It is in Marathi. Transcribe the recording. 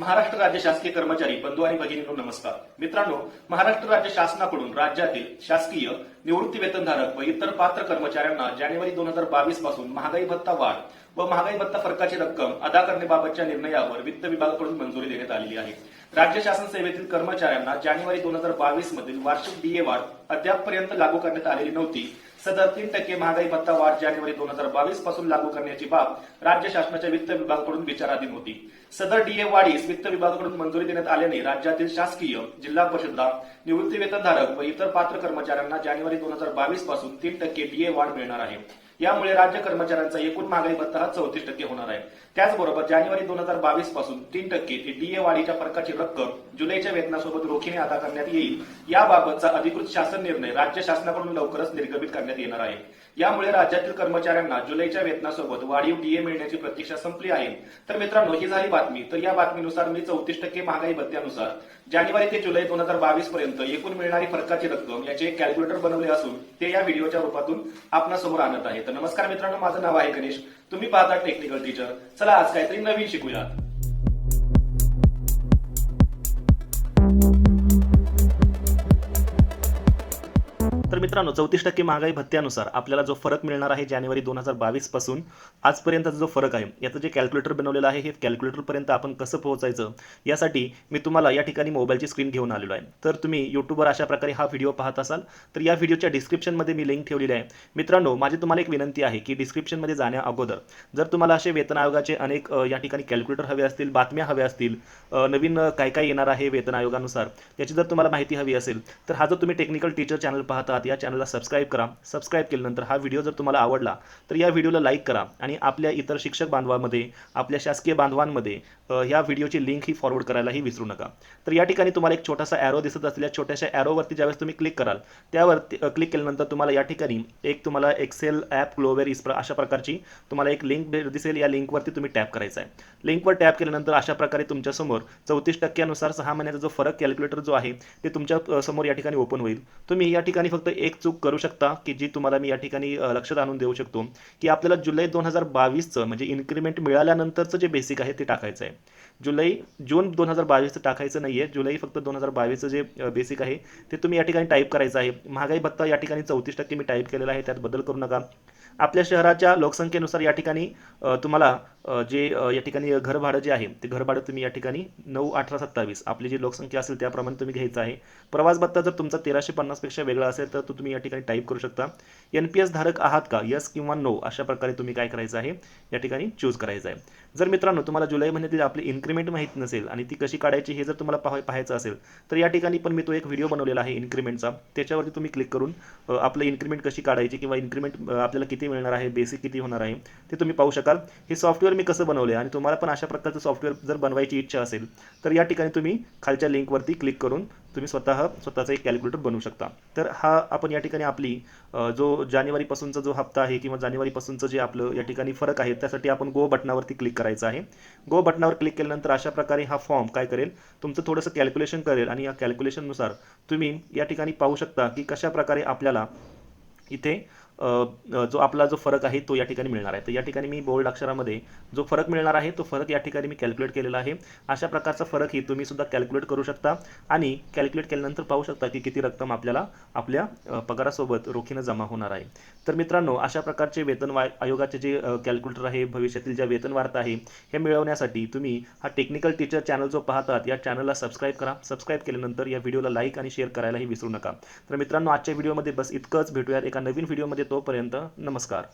महाराष्ट्र राज्य शासकीय कर्मचारी बंधू आणि भगिनींनो नमस्कार. मित्रांनो महाराष्ट्र राज्य शासनाकडून राज्यातील शासकीय निवृत्ती वेतनधारक व इतर पात्र कर्मचाऱ्यांना जानेवारी दोन हजार बावीसपासून महागाई भत्ता वाढ व महागाई भत्ता फरकाची रक्कम अदा करण्याबाबतच्या निर्णयावर वित्त विभागाकडून मंजुरी देण्यात आलेली आहे. राज्य शासन सेवेतील कर्मचाऱ्यांना जानेवारी दोन हजार बावीस मधील वार्षिक डीए वाढ अद्यापपर्यंत लागू करण्यात आलेली नव्हती. सदर तीन टक्के महागाई भत्ता वाढ जानेवारी दोन हजार बावीसपासून लागू करण्याची बाब राज्य शासनाच्या वित्त विभागाकडून विचाराधीन होती. सदर डीए वाढीस वित्त विभागाकडून मंजुरी देण्यात आल्याने राज्यातील शासकीय जिल्हा परिषदा निवृत्ती वेतनधारक व इतर पात्र कर्मचाऱ्यांना जानेवारी दोन हजार बावीसपासून तीन टक्के डीए वाढ मिळणार आहे. यामुळे राज्य कर्मचाऱ्यांचा एकूण महागाई भत्ता हा चौतीस टक्के होणार आहे. त्याचबरोबर जानेवारी दोन हजार बावीसपासून तीन टक्के ते डीए वाढीच्या फरकाची रक्कम जुलैच्या वेतनासोबत रोखीने अदा करण्यात येईल. याबाबतचा अधिकृत शासन निर्णय राज्य शासनाकडून लवकरच निर्गमित करण्यात येणार आहे. यामुळे राज्यातील कर्मचाऱ्यांना जुलैच्या वेतनासोबत वाढीव डीए मिळण्याची प्रतीक्षा संपली आहे. तर मित्रांनो ही झाली बातमी. तर या बातमीनुसार मी चौतीस टक्के महागाई भत्त्यानुसार जानेवारी ते जुलै दोन हजार बावीस पर्यंत एकूण मिळणारी फरकाची रक्कम याचे एक कॅल्क्युलेटर बनवले असून ते या व्हिडिओच्या रूपातून आपणासमोर आणत आहे. तर नमस्कार मित्रांनो माझं नाव आहे गणेश. तुम्ही पाहता टेक्निकल टीचर चला आज काहीतरी नवीन शिकूयात मित्रांनो चौतीस टक्के महागाई भत्त्यानुसार आपल्याला जो फरक मिळणार आहे जानेवारी दोन हजार बावीसपासून आजपर्यंतचा जो फरक आहे याचं जे कॅल्क्युलेटर बनवलेलं आहे हे कॅल्क्युलेटरपर्यंत आपण कसं पोहोचायचं यासाठी मी तुम्हाला या ठिकाणी मोबाईलची स्क्रीन घेऊन आलेलो आहे. तर तुम्ही यूट्यूबवर अशा प्रकारे हा व्हिडिओ पाहत असाल तर या व्हिडिओच्या डिस्क्रिप्शनमध्ये मी लिंक ठेवलेली आहे. मित्रांनो माझी तुम्हाला एक विनंती आहे की डिस्क्रिप्शनमध्ये जाण्या अगोदर जर तुम्हाला असे वेतन आयोगाचे अनेक या ठिकाणी कॅल्क्युलेटर हवे असतील बातम्या हव्या असतील नवीन काय काय येणार आहे वेतन आयोगानुसार याची जर तुम्हाला माहिती हवी असेल तर हा जो तुम्ही टेक्निकल टीचर चॅनल पाहतात या चॅनलला सबस्क्राईब करा. सबस्क्राईब केल्यानंतर हा व्हिडिओ जर तुम्हाला आवडला तर या व्हिडिओला लाईक करा आणि आपल्या इतर शिक्षक बांधवांमध्ये आपल्या शासकीय बांधवांमध्ये या व्हिडिओची लिंक ही फॉरवर्ड करायलाही विसरू नका. तर या ठिकाणी तुम्हाला एक छोटासा ॲरो दिसत असलेल्या छोट्याशा ॲरोवरती ज्यावेळेस तुम्ही क्लिक कराल त्यावरती क्लिक केल्यानंतर तुम्हाला या ठिकाणी एक तुम्हाला एक्सेल ॲप ग्लोवेर इस अशा प्रकारची तुम्हाला एक लिंक दिसेल. या लिंकवरती तुम्ही टॅप करायचा आहे लिंकवर टॅप केल्यानंतर अशा प्रकारे तुमच्यासमोर चौतीस टक्क्यानुसार सहा महिन्याचा जो फरक कॅल्क्युलेटर जो आहे ते तुमच्यासमोर या ठिकाणी ओपन होईल. तुम्ही या ठिकाणी फक्त एक चूक करू शकता की जी तुम्हाला मी या ठिकाणी लक्षात आणून देऊ शकतो की आपल्याला जुलै दोन हजार बावीसचं म्हणजे इन्क्रीमेंट मिळाल्यानंतरचं जे बेसिक आहे ते टाकायचं आहे. जुलै जून दोन हजार बावीसचं टाकायचं नाही आहे जुलै फक्त दोन हजार बावीसचं जे बेसिक आहे ते तुम्ही या ठिकाणी टाईप करायचं आहे. महागाई भत्ता या ठिकाणी चौतीस टक्के मी टाईप केलेला आहे. त्यात बदल करू नका. आपल्या शहराच्या लोकसंख्येनुसार या ठिकाणी तुम्हाला जे या ठिकाणी घरभाडं जे आहे ते घर भाडं तुम्ही या ठिकाणी नऊ अठरा सत्तावीस आपली जी लोकसंख्या असेल त्याप्रमाणे तुम्ही घ्यायचं आहे. प्रवास भत्ता जर तुमचा तेराशे पन्नासपेक्षा वेगळा असेल तर तो तुम्ही या ठिकाणी टाईप करू शकता. एन पी एस धारक आहात का? यस किंवा नो अशा प्रकारे तुम्ही काय करायचं आहे? या ठिकाणी चूज करायचं आहे. जर मित्रांनो तुम्हाला जुलै महिन्यातील आपली इन्क्रीमेंट माहीत नसेल आणि ती कशी काढायची हे जर तुम्हाला पाहाय पाहायचं असेल तर या ठिकाणी पण मी तो एक व्हिडिओ बनवलेला आहे इन्क्रीमेंटचा त्याच्यावरती तुम्ही क्लिक करून आपलं इन्क्रीमेंट कशी काढायची किंवा इन्क्रीमेंट आपल्याला किती मिळणार आहे बेसिक किती होणार आहे ते तुम्ही पाहू शकाल. हे सॉफ्टवेअर मी कसं बनवले आणि तुम्हाला पण अशा प्रकारचं सॉफ्टवेअर जर बनवायची इच्छा असेल तर या ठिकाणी तुम्ही खालच्या लिंकवरती क्लिक करून तुम्ही स्वतः स्वतःचा एक कॅल्क्युलेटर बनवू शकता. तर हा आपण या ठिकाणी आपली जो जानेवारीपासूनचा जो हप्ता आहे किंवा जानेवारीपासूनचं जे आपलं या ठिकाणी फरक आहे त्यासाठी आपण गो बटनावरती क्लिक करायचं आहे. गो बटनावर क्लिक केल्यानंतर अशा प्रकारे हा फॉर्म काय करेल? तुमचं थोडंसं कॅल्क्युलेशन करेल आणि या कॅल्क्युलेशननुसार तुम्ही या ठिकाणी पाहू शकता की कशा प्रकारे आपल्याला इथे जो आपला जो फरक आहे तो या ठिकाणी मिळणार आहे. तर या ठिकाणी मी बोल्ड अक्षरामध्ये जो फरक मिळणार आहे तो फरक या ठिकाणी मी कॅल्क्युलेट केलेला आहे. अशा प्रकारचा फरकही तुम्ही सुद्धा कॅल्क्युलेट करू शकता आणि कॅल्क्युलेट केल्यानंतर पाहू शकता की किती रक्कम आपल्याला आपल्या पगारासोबत रोखीनं जमा होणार आहे. तर मित्रांनो अशा प्रकारचे वेतन वा आयोगाचे जे कॅल्क्युलेटर आहे भविष्यातील ज्या वेतन वार्ता आहे हे मिळवण्यासाठी तुम्ही हा टेक्निकल टीचर चॅनल जो पाहतात या चॅनलला सबस्क्राईब करा. सबस्क्राईब केल्यानंतर या व्हिडिओला लाईक आणि शेअर करायलाही विसरू नका. तर मित्रांनो आजच्या व्हिडिओमध्ये बस इतकंच. भेटूयात एका नवीन व्हिडिओमध्ये तोपर्यंत नमस्कार.